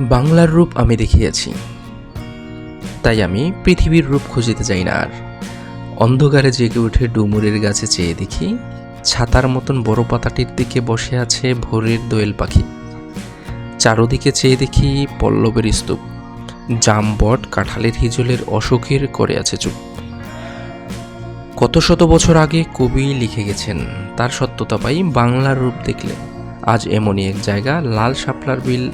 বাংলার রূপ আমি দেখিয়াছি। তাই আমি পৃথিবীর রূপ খুঁজিতে যাই না আর। অন্ধকারে জেগে উঠে ডুমুরের গাছে চেয়ে দেখি, ছাতার মতন বড় পাতাটির দিকে বসে আছে ভোরের দোয়েল পাখি। চারোদিকে চেয়ে দেখি পল্লবের স্তূপ। জামবট, কাঁঠালের হিজলের অশোকের করে আছে চুপ। কত শত বছর আগে কবি লিখে গেছেন, তার সত্যতা পাই বাংলার রূপ দেখলে। আজ এমনই এক জায়গা, লাল শাপলার বিল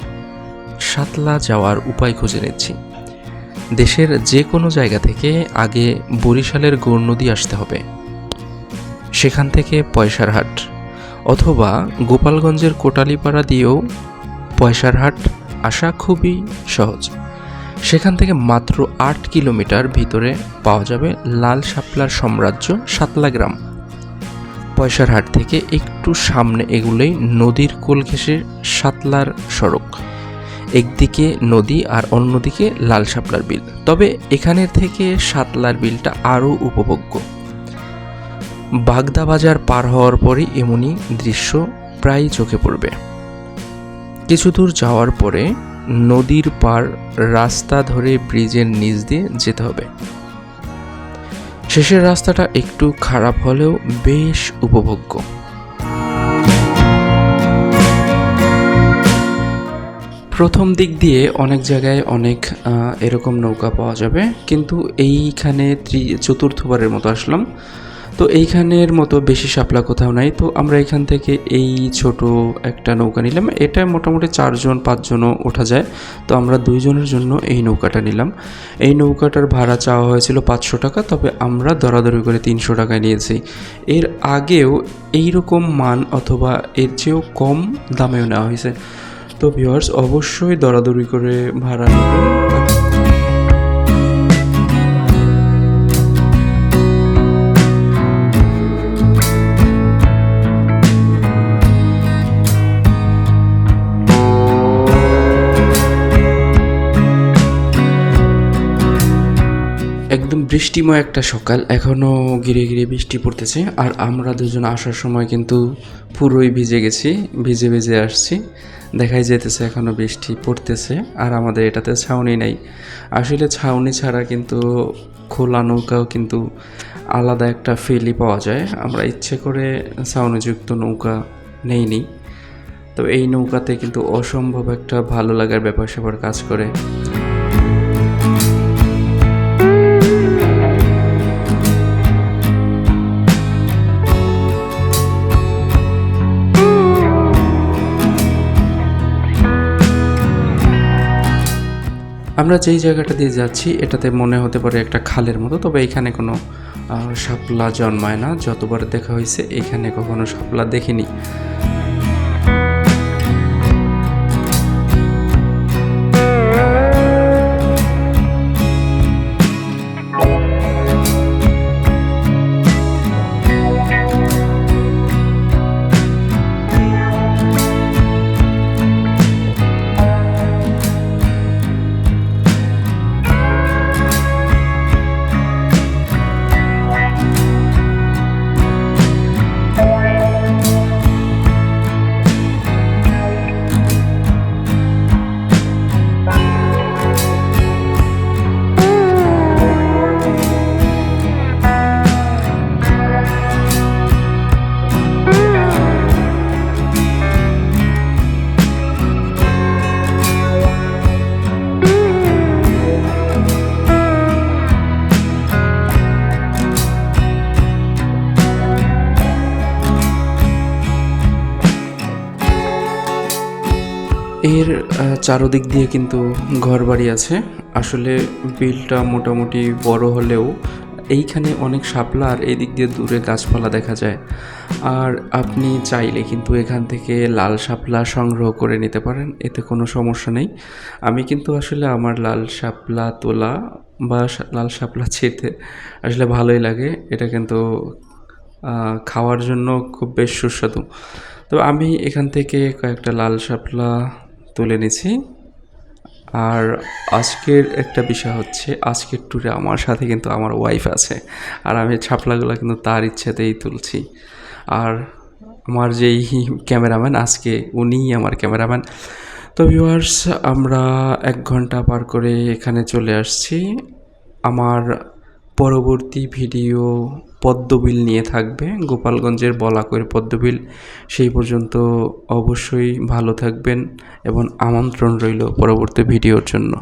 সাতলা যাওয়ার উপায় খুঁজে নিচ্ছি। দেশের যে কোনো জায়গা থেকে আগে বরিশালের গৌর নদী আসতে হবে। সেখান থেকে পয়সার হাট অথবা গোপালগঞ্জের কোটালিপাড়া দিয়েও পয়সার হাট আসা খুবই সহজ। সেখান থেকে মাত্র আট কিলোমিটার ভিতরে পাওয়া যাবে লাল শাপলার সাম্রাজ্য সাতলা গ্রাম। পয়সার হাট থেকে একটু সামনে এগুলোই নদীর কোল ঘেঁষে সাতলার সড়ক। একদিকে নদী আর অন্যদিকে লাল শাপলার বিল। তবে এখানের থেকে সাতলার বিলটা আরও উপভোগ্য। বাগদা বাজার পার হওয়ার পরই এমনই দৃশ্য প্রায় চোখে পড়বে। কিছু দূর যাওয়ার পরে নদীর পার রাস্তা ধরে ব্রিজের নিচ দিয়ে যেতে হবে। শেষের রাস্তাটা একটু খারাপ হলেও বেশ উপভোগ্য। প্রথম দিক দিয়ে অনেক জায়গায় অনেক এরকম নৌকা পাওয়া যাবে। কিন্তু এইখানে ত্রি- চতুর্থবারের মতো আসলাম। তো এইখানের মতো বেশি শাপলা কোথাও নাই। তো আমরা এখান থেকে এই ছোট একটা নৌকা নিলাম। এটা মোটামুটি চারজন, পাঁচজনও ওঠা যায়। তো আমরা দুইজনের জন্য এই নৌকাটা নিলাম। এই নৌকাটার ভাড়া চাওয়া হয়েছিল পাঁচশো টাকা, তবে আমরা দরাদরি করে তিনশো টাকায় নিয়েছি। এর আগেও এইরকম মান অথবা এর চেয়েও কম দামেও নেওয়া হয়েছে। তো ভিউয়ার্স অবশ্যই দরাদরি করে ভাড়া নেবেন। একদম বৃষ্টিময় একটা সকাল। এখনও গিরে গিরে বৃষ্টি পড়তেছে। আর আমরা দুজন আসার সময় কিন্তু পুরোই ভিজে গেছি, ভিজে ভিজে আসছি। দেখাই যেতেছে এখনও বৃষ্টি পড়তেছে, আর আমাদের এটাতে ছাউনি নাই। আসলে ছাউনি ছাড়া কিন্তু খোলা নৌকাও কিন্তু আলাদা একটা ফিলই পাওয়া যায়। আমরা ইচ্ছে করে ছাউনিযুক্ত নৌকা নেইনি। তো এই নৌকাতে কিন্তু অসম্ভব একটা ভালো লাগার ব্যাপার স্যাপার কাজ করে। আমরা যেই জায়গাটা দিয়ে যাচ্ছি, এটাতে মনে হতে পারে একটা খালের মতো, তবে এখানে কোনো শাপলা জন্মায় না। যতবার দেখা হয়েছে, এখানে কখনো শাপলা দেখিনি। এর চারদিক দিয়ে কিন্তু ঘরবাড়ি আছে। আসলে বিলটা মোটামুটি বড় হলেও এইখানে অনেক শাপলা আর এদিক দিয়ে দূরে গাছপালা দেখা যায়। আর আপনি চাইলে কিন্তু এখান থেকে লাল শাপলা সংগ্রহ করে নিতে পারেন, এতে কোনো সমস্যা নেই। আমি কিন্তু আসলে আমার লাল শাপলা তোলা বা লাল শাপলা ছিঁড়তে আসলে ভালোই লাগে। এটা কিন্তু খাওয়ার জন্য খুব বেশ সুস্বাদু। তো আমি এখান থেকে কয়েকটা লাল শাপলা তুলে নিছি আর আজকের একটা বিষয় হচ্ছে, আজকের ট্যুরে আমার সাথে কিন্তু আমার ওয়াইফ আছে। আর আমি ছাপলাগুলো কিন্তু তার ইচ্ছাতেই তুলছি। আর আমার যেই ক্যামেরাম্যান আজকে উনিই আমার ক্যামেরাম্যান তো ভিউয়ার্স আমরা এক ঘণ্টা পার করে এখানে চলে আসছি। আমার পরবর্তী ভিডিও পদ্মবিল নিয়ে থাকবে। গোপালগঞ্জের বলাকৈর পদ্মবিল। সেই পর্যন্ত অবশ্যই ভালো থাকবেন এবং আমন্ত্রণ রইল পরবর্তী ভিডিওর জন্য।